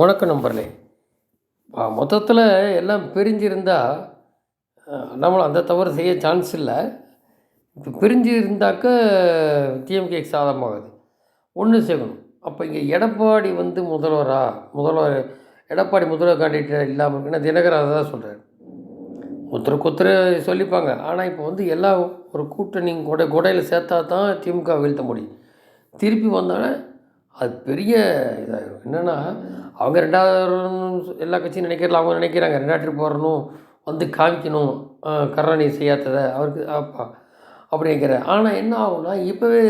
வணக்கம் நம்பர்லே மொத்தத்தில் எல்லாம் பிரிஞ்சிருந்தா நம்மளும் அந்த தவறு செய்ய சான்ஸ் இல்லை. இப்போ பிரிஞ்சு இருந்தாக்க டிஎம்கேக்கு சாதகமாகுது. ஒன்று சேர்க்கணும். அப்போ இங்கே எடப்பாடி வந்து முதல்வரா? முதல்வர் எடப்பாடி முதல்வர் கேண்டிடேட் இல்லாமல் இருக்குன்னா தினகரன் அதை தான் சொல்கிறார் ஒருத்தர் ஒருத்தர் சொல்லிப்பாங்க. ஆனால் இப்போ வந்து எல்லாம் ஒரு கூட்டணி கொடை கொடையில் சேர்த்தா தான் திமுக வீழ்த்த முடியும். திருப்பி வந்தோடனே அது பெரிய இதாகிடும் என்னென்னா அவங்க ரெண்டாவது எல்லா கட்சியும் நினைக்கிறல அவங்க நினைக்கிறாங்க ரெண்டாயிரத்துக்கு போடணும் வந்து காமிக்கணும் கருணாநிதி செய்யாததை அவருக்கு அப்பா அப்படி நினைக்கிறேன் ஆனால் என்ன ஆகும்னா இப்போவே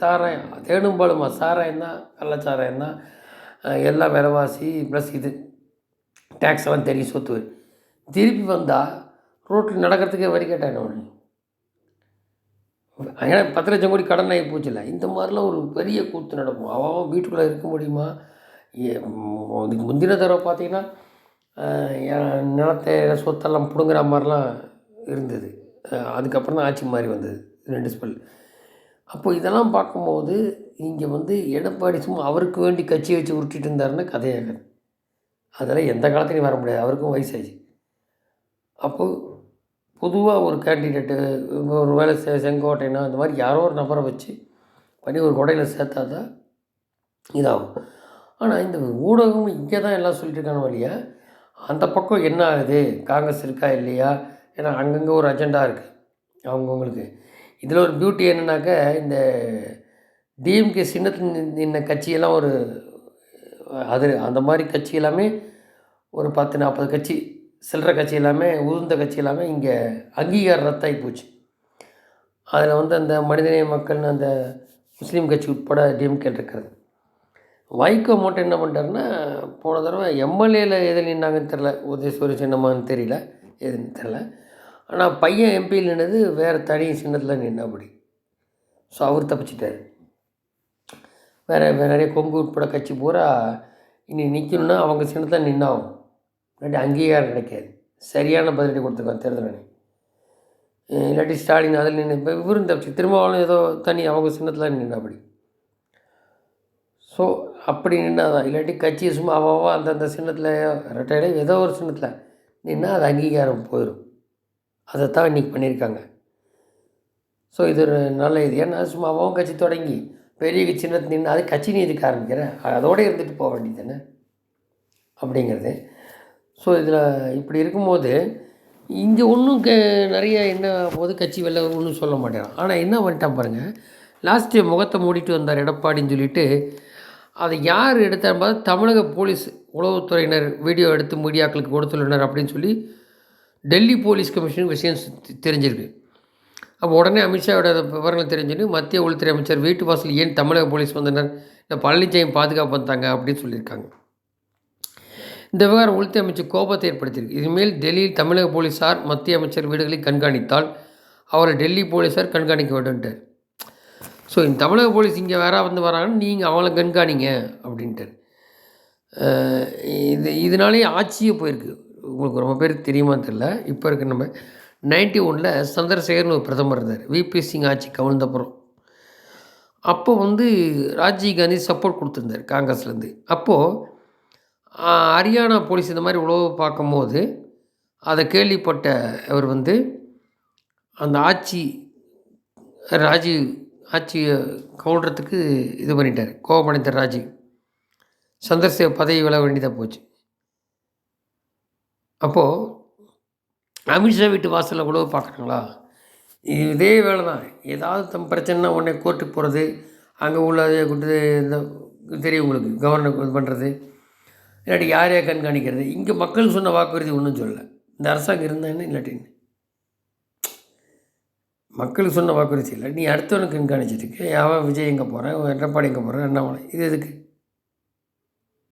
சாராயம் தேடும் பாலுமா சாராயம் தான் கள்ளச்சாராயம் தான் எல்லாம் விலைவாசி ப்ளஸ் இது டேக்ஸ் எல்லாம் தெரியும் சொத்து திருப்பி வந்தால் ரோட்டில் நடக்கிறதுக்கே வரி கேட்டேன் ஒன்று ஏன்னா பத்து லட்சம் கோடி கடன் ஆகி போச்சுல்ல இந்த மாதிரிலாம் ஒரு பெரிய கூத்து நடக்கும். அவன் வீட்டுக்குள்ளே இருக்க முடியுமா? ஏ- இதுக்கு முந்தின தடவை பார்த்தீங்கன்னா என் நிலத்தை சொத்தெல்லாம் பிடுங்குற மாதிரிலாம் இருந்தது. அதுக்கப்புறம் தான் ஆட்சி மாதிரி வந்தது. ரெண்டு ஸ்பெல். அப்போ இதெல்லாம் பார்க்கும்போது இங்கே வந்து எடப்பாடி சும்மா அவருக்கு வேண்டி கட்சி வச்சு உருட்டிட்டு இருந்தாருன்னா கதையாகாது அதெல்லாம் எந்த காலத்துலையும் வர முடியாது. அவருக்கும் வயசாச்சு அப்போது பொதுவாக ஒரு கேண்டிடேட்டு ஒரு வேலை செ செங்கோட்டைனா இந்த மாதிரி யாரோ ஒரு நபரை வச்சு பண்ணி ஒரு கொடையில் சேர்த்தா தான் இதாகும். ஆனால் இந்த ஊடகம் இங்கே தான் எல்லாம் சொல்லிட்டு வழியா அந்த பக்கம் என்ன ஆகுது? காங்கிரஸ் இருக்கா இல்லையா? ஏன்னா அங்கங்கே ஒரு அஜெண்டா இருக்குது அவங்கவுங்களுக்கு. இதில் ஒரு பியூட்டி என்னன்னாக்க இந்த டிஎம்கே சின்னத்தில் நின்ன கட்சியெல்லாம் ஒரு அது அந்த மாதிரி கட்சி எல்லாமே ஒரு பத்து நாற்பது கட்சி சில்லற கட்சி எல்லாமே உதிர்ந்த கட்சி எல்லாமே இங்கே அங்கீகாரம் ரத்தாகி போச்சு. அதில் வந்து அந்த மனிதநேய மக்கள்னு அந்த முஸ்லீம் கட்சி உட்பட டிஎம்கே இருக்கிறது. வைகோ மட்டும் என்ன பண்ணிட்டாருன்னா போன தடவை எம்எல்ஏல எதில் நின்னாங்கன்னு தெரில உதயசூரிய சின்னமான்னு தெரியல. எதுன்னு தெரில ஆனால் பையன் எம்பியில் நின்னது வேறு தனி சின்னத்தில் நின்னபடி ஸோ அவர் தப்பிச்சிட்டார். வேறு வேறு நிறைய கொங்கு உட்பட கட்சி பூரா இனி நிற்கணும்னா அவங்க சின்னத்தில் நின்னாகும் இல்லாட்டி அங்கீகாரம் கிடைக்காது. சரியான பதிலடி கொடுத்துருக்கான் தேர்தல் இல்லாட்டி ஸ்டாலின் அதில் நின்று இப்போ இவரும் தப்பிச்சு திருமாவளவன் ஏதோ தனி அவங்க சின்னத்தில் நின்னபடி ஸோ அப்படி நின்னாதான் இல்லாட்டி கட்சி சும்மா அவாவோ அந்தந்த சின்னத்தில் ரெட்டையில ஏதோ ஒரு சின்னத்தில் நின்னா அது அங்கீகாரம் போயிடும் அதைத்தான் இன்றைக்கி பண்ணியிருக்காங்க. ஸோ இது ஒரு நல்ல இது. ஏன்னா சும்மா அவன் கட்சி தொடங்கி பெரிய சின்னத்தில் நின்று அது கட்சி நீதிக்கு ஆரம்பிக்கிறேன் அதோட இருந்துட்டு போக வேண்டியது தானே? அப்படிங்கிறது. ஸோ இதில் இப்படி இருக்கும்போது இங்கே ஒன்றும் க நிறைய என்ன போது கட்சி வெளில ஒன்றும் சொல்ல மாட்டேன் ஆனால் என்ன பண்ணிட்டான் பாருங்கள் லாஸ்ட்டு முகத்தை மூடிட்டு வந்தார் எடப்பாடின்னு சொல்லிட்டு அதை யார் எடுத்தார் பார்த்தா தமிழக போலீஸ் உளவுத்துறையினர் வீடியோ எடுத்து மீடியாக்களுக்கு கொடுத்துள்ளனர் அப்படின்னு சொல்லி டெல்லி போலீஸ் கமிஷனுக்கு விஷயம் தெரிஞ்சிருக்கு. அப்போ உடனே அமித்ஷாவோட விவரங்கள் தெரிஞ்சுன்னு மத்திய உள்துறை அமைச்சர் வீட்டு வாசல் ஏன் தமிழக போலீஸ் வந்தனர் இல்லை பழனிசாமி பாதுகாப்பு வந்தாங்க அப்படின்னு சொல்லியிருக்காங்க. இந்த விவகாரம் உள்துறை அமைச்சர் கோபத்தை ஏற்படுத்தியிருக்கு. இதுமேல் டெல்லியில் தமிழக போலீஸார் மத்திய அமைச்சர் வீடுகளை கண்காணித்தால் அவரை டெல்லி போலீஸார் கண்காணிக்க வேண்டும்ட்டார். ஸோ இந்த தமிழக போலீஸ் இங்கே வேற வந்து வராங்கன்னு நீங்கள் அவங்கள கண்காணிங்க அப்படின்ட்டார். இது இதனாலேயே ஆட்சியே போயிருக்கு. உங்களுக்கு ரொம்ப பேர் தெரியுமான்னு தெரில இப்போ இருக்க நம்ம நைன்டி ஒனில் சந்திரசேகர்னு ஒரு பிரதமர் இருந்தார். விபி சிங் ஆட்சி கவிழ்ந்தப்புறம். அப்போ வந்து ராஜீவ் காந்தி சப்போர்ட் கொடுத்துருந்தார் காங்கிரஸ்லேருந்து. அப்போது ஹரியானா போலீஸ் இந்த மாதிரி உளவு பார்க்கும்போது அதை கேள்விப்பட்ட அவர் வந்து அந்த ஆட்சி ராஜீவ் ஆட்சியை கவுழ்றதுக்கு இது பண்ணிட்டார். கோபமடைந்த ராஜீவ் சந்திரசேகர் பதவி வில வேண்டியதாக போச்சு. அப்போது அமித்ஷா வீட்டு வாசலில் உழவு பார்க்குறாங்களா? இதே வேலை தான் ஏதாவது தம் பிரச்சனைனா உடனே கோர்ட்டுக்கு போகிறது அங்கே உள்ள கொண்டு இந்த தெரியும் உங்களுக்கு கவர்னர் இது பண்ணுறது இல்லாட்டி யாரையா கண்காணிக்கிறது? இங்கே மக்கள் சொன்ன வாக்குறுதி ஒன்றும் சொல்லலை. இந்த அரசாங்கம் இருந்தா இல்லாட்டின்னு மக்கள் சொன்ன வாக்குறுதி இல்லை. நீ அடுத்தவனுக்கு கண்காணிச்சிட்டு இருக்க. அவன் விஜய் எங்கே போகிறேன் எடப்பாடி எங்கே போகிறேன் அண்ணாமலை. இது எதுக்கு?